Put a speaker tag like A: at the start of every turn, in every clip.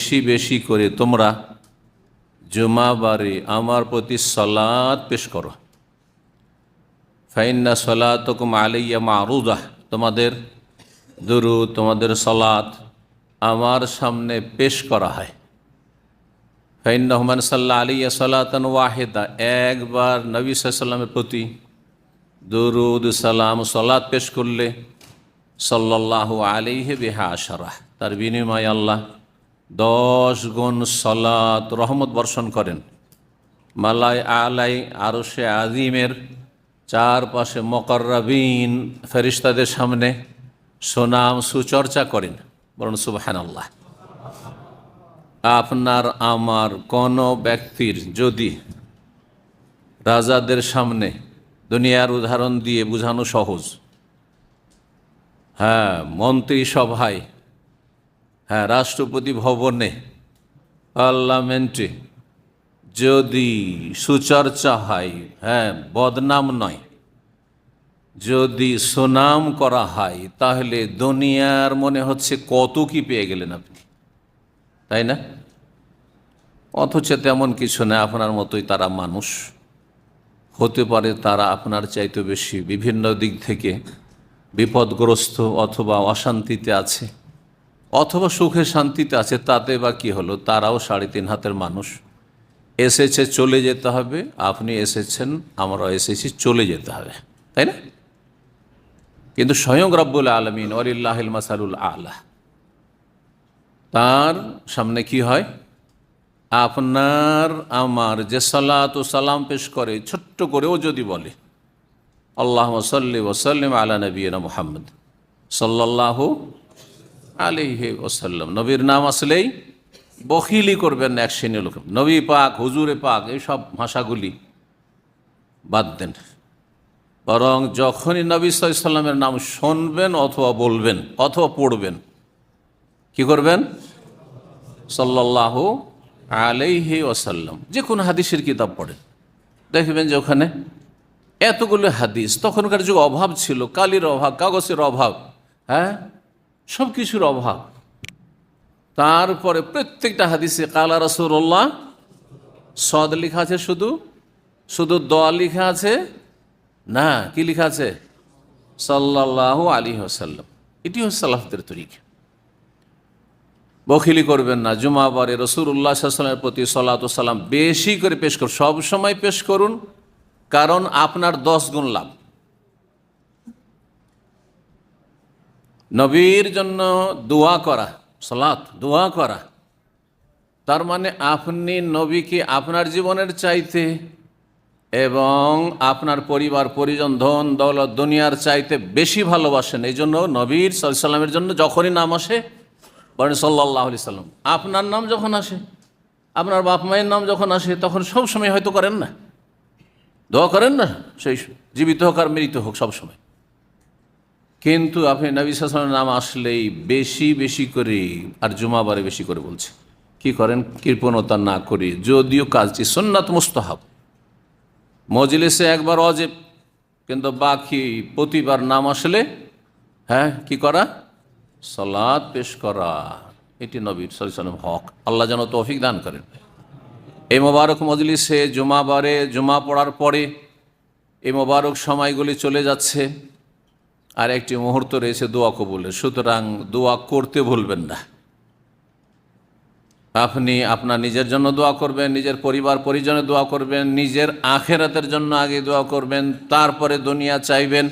A: বেশি বেশি করে তোমরা জুমাবারে আমার প্রতি সলাদ পেশ করো। ফাইন্না সলাতকুম আলাইয়া মারুদাহ তোমাদের দুরু তোমাদের সলাত আমার সামনে পেশ করা হয়। ফাইন রহমান সাল্লাহ আলিয়া সাল্লাতন ওয়াহেদা, একবার নবী সাল্লামের প্রতি দরুদ, সালাম সলাৎ পেশ করলে সাল্লাহ আলিহে বেহা আশারাহ, তার বিনিময় আল্লাহ দশ গুণ সলাত রহমত বর্ষণ করেন। মালাই আলাই আরও সে আজিমের চারপাশে মকর্রাবিন ফেরিস্তাদের সামনে সুনাম সুচর্চা করেন। বলুন সুবাহান আল্লাহ আপনার, আমার কোনো ব্যক্তির যদি রাজাদের সামনে দুনিয়ার উদাহরণ দিয়ে বোঝানো সহজ। হ্যাঁ মন্ত্রী সভায় হ্যাঁ রাষ্ট্রপতি ভবনে, পার্লামেন্টে যদি সুচর্চা হয় হ্যাঁ বদনাম নয়, যদি সুনাম করা হয়, তাহলে দুনিয়ার মনে হচ্ছে কত কি পেয়ে গেলেন আপনি, তাই না? অথচ তেমন কিছু না, আপনার মতোই তারা মানুষ। হতে পারে তারা আপনার চাইতে বেশি বিভিন্ন দিক থেকে বিপদগ্রস্ত অথবা অশান্তিতে আছে। অথবা সুখে শান্তিতে আছে, তাতে বা কি হলো? তারাও সাড়ে তিন হাতের মানুষ। এসেছে, চলে যেতে হবে। আপনি এসেছেন, আমরা এসেছি, চলে যেতে হবে। তাই না? কিন্তু স্বয়ং রব্বুল আলমিন অরিল্লাহিল মাসারুল আলাহ তার সামনে কি হয়? আপনার, আমার যে সালাত ও সালাম পেশ করে, ছোট্ট করেও যদি বলে আল্লাহ সাল্লি ওসাল্লিম আলা নবীনা মোহাম্মদ সাল্লাহ আলিহে ওসাল্লাম নবীর নাম আসলেই বখিলি করবেন এক শ্রেণির লোক। নবী পাক, হুজুরে পাক এইসব ভাষাগুলি বাদ দেন। বরং যখনই নবী সাল্লামের নাম শুনবেন অথবা বলবেন, অথবা পড়বেন, কি করবেন? সাল্লাহ আলাইহি ওসাল্লাম যে কোনো হাদিসের কিতাব পড়েন। দেখবেন যে ওখানে এতগুলো হাদিস, তখনকার যুগ অভাব ছিল, কালির অভাব, কাগজের অভাব হ্যাঁ? সব কিছুর অভাব। তারপরে প্রত্যেকটা হাদিসে কালা রসুল্লাহ সদ লেখা আছে শুধু? শুধু দোয়া লেখা আছে? না, কি লেখা আছে? সাল্লাহ আলী হাসাল্লাম এটি হচ্ছে সাল্লাহদের তরিকা। বখিলি করবেন না জুমাবারে রসুল্লাহ সাল্লামের প্রতি সলাত সাল্লাম বেশি করে পেশ করুন সব সময় পেশ করুন, কারণ আপনার দশ গুণ লাভ। নবীর জন্য দোয়া করা সলাৎ দোয়া করা। তার মানে আপনি নবীকে আপনার জীবনের চাইতে এবং আপনার পরিবার, পরিজন, ধন, দৌলত, দুনিয়ার চাইতে বেশি ভালোবাসেন। এই জন্য নবীর সাল্লামের জন্য যখনই নাম আসে, বলেন সাল্লাহ আলি সাল্লাম, আপনার নাম যখন আসে, আপনার বাপ মায়ের নাম যখন আসে, তখন সব সময় হয়তো করেন না। দোয়া করেন না, সেই জীবিত হোক আর মৃত হোক সব সময় কিন্তু আপনি নবী সালামের নাম আসলেই বেশি বেশি করে আর জুমাবারে বেশি করে বলছে কি করেন? কৃপণতা না করে। যদিও কাজটি সন্ন্যাত মুস্তাহাব। মজলিসে একবার অজেব, কিন্তু বাকি প্রতিবার নাম আসলে হ্যাঁ কি করা? সলাদ পেশ করা। এটি নবীর সাল্লাম হক। আল্লাহ যেন তৌফিক দান করেন। এই মোবারক মজলিসে জুমাবারে জুমা পড়ার পরে এই মোবারক সময়গুলি চলে যাচ্ছে। আর একটি মুহূর্ত রয়েছে দোয়া কবুলের। সুতরাং দোয়া করতে ভুলবেন না। আপনি আপনার নিজের জন্য দোয়া করবেন, নিজের পরিবার পরিজনে দোয়া করবেন, নিজের আখেরাতের জন্য আগে দোয়া করবেন, তারপরে দুনিয়া চাইবেন,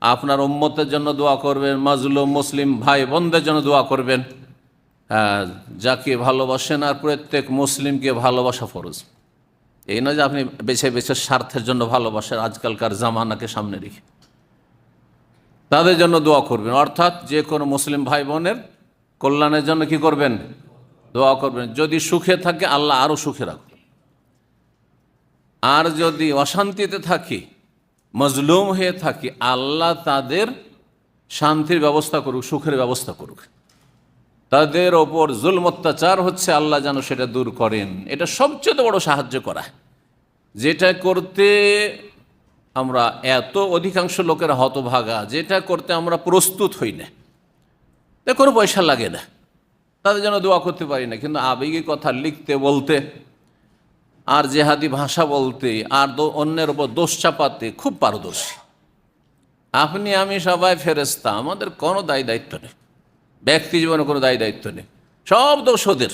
A: আপনার উম্মতের জন্য দোয়া করবেন, মাজলুম, মুসলিম ভাই বোনদের জন্য দোয়া করবেন। হ্যাঁ যাকে ভালোবাসেন আর প্রত্যেক মুসলিমকে ভালোবাসা ফরজ। এই নয় যে আপনি বেছে বেছে স্বার্থের জন্য ভালোবাসেন, আজকালকার জামানাকে সামনে রেখে। তাদের জন্য দোয়া করবেন। অর্থাৎ যে কোনো মুসলিম ভাই বোনের কল্যাণের জন্য কি করবেন? দোয়া করবেন। যদি সুখে থাকে, আল্লাহ আরও সুখে রাখবেন আর যদি অশান্তিতে থাকি, মজলুম হয়ে থাকি, আল্লাহ তাদের শান্তির ব্যবস্থা করুক, সুখের ব্যবস্থা করুক। তাদের ওপর জুলম, অত্যাচার হচ্ছে, আল্লাহ যেন সেটা দূর করেন। এটা সবচেয়ে বড় সাহায্য করা। যেটা করতে আমরা এত অধিকাংশ লোকের হতভাগা, যেটা করতে আমরা প্রস্তুত হই না। তা কোনো পয়সা লাগে না। তাদের জন্য দোয়া করতে পারি না, কিন্তু আবেগী কথা লিখতে, বলতে, আর জেহাদি ভাষা বলতে, আর অন্যের ওপর দোষ চাপাতে খুব পারদর্শী। আপনি, আমি সবাই ফেরেস্তা আমাদের কোনো দায় দায়িত্ব নেই। ব্যক্তি জীবনে কোনো দায় দায়িত্ব নেই। সব দোষ ওদের।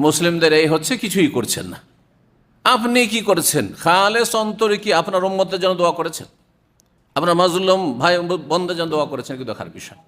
A: মুসলিমদের এই হচ্ছে, কিছুই করছেন না। আপনি কি করেছেন? খালেস অন্তরে কি আপনার উম্মতের জন্য দোয়া করেছেন? আপনার মাজুল্লম ভাই বন্ধের জন্য দোয়া করেছেন কি দেখার বিষয়।